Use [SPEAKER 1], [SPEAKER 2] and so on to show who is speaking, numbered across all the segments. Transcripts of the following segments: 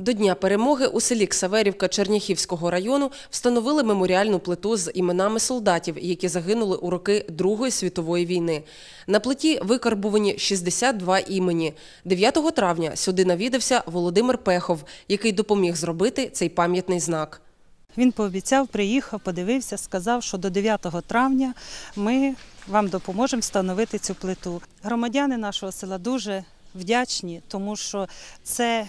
[SPEAKER 1] До Дня перемоги у селі Ксаверівка Черняхівського району встановили меморіальну плиту з іменами солдатів, які загинули у роки Другої світової війни. На плиті викарбувані 62 імені. 9 травня сюди навідався Володимир Пехов, який допоміг зробити цей пам'ятний знак.
[SPEAKER 2] Він пообіцяв, приїхав, подивився, сказав, що до 9 травня ми вам допоможемо встановити цю плиту. Громадяни нашого села дуже вдячні, тому що це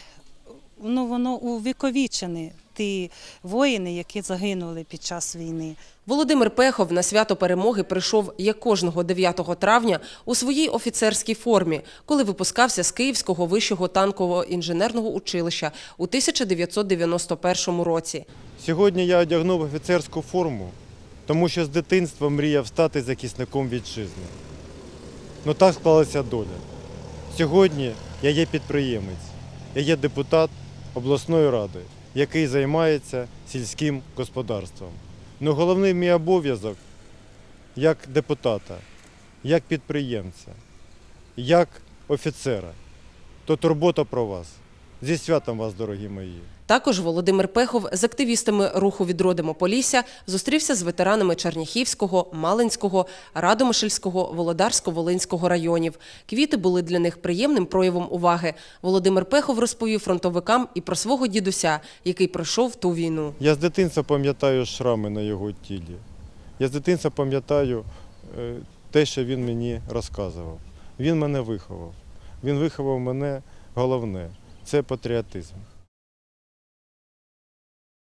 [SPEAKER 2] ну, воно увіковічені ті воїни, які загинули під час війни.
[SPEAKER 1] Володимир Пехов на свято перемоги прийшов як кожного 9 травня у своїй офіцерській формі, коли випускався з Київського вищого танкового інженерного училища у 1991 році.
[SPEAKER 3] Сьогодні я одягнув офіцерську форму, тому що з дитинства мріяв стати захисником вітчизни. Ну так склалася доля. Сьогодні я є підприємець, я є депутат обласної ради, який займається сільським господарством. Ну головний мій обов'язок як депутата, як підприємця, як офіцера, то турбота про вас. Зі святом вас, дорогі мої.
[SPEAKER 1] Також Володимир Пехов з активістами руху «Відродимо Полісся» зустрівся з ветеранами Черняхівського, Малинського, Радомишльського, Володарсько-Волинського районів. Квіти були для них приємним проявом уваги. Володимир Пехов розповів фронтовикам і про свого дідуся, який пройшов ту війну.
[SPEAKER 3] Я з дитинства пам'ятаю шрами на його тілі. Я з дитинства пам'ятаю е, те, що він мені розказував. Він мене виховав. Він виховав мене головне це патріотизм.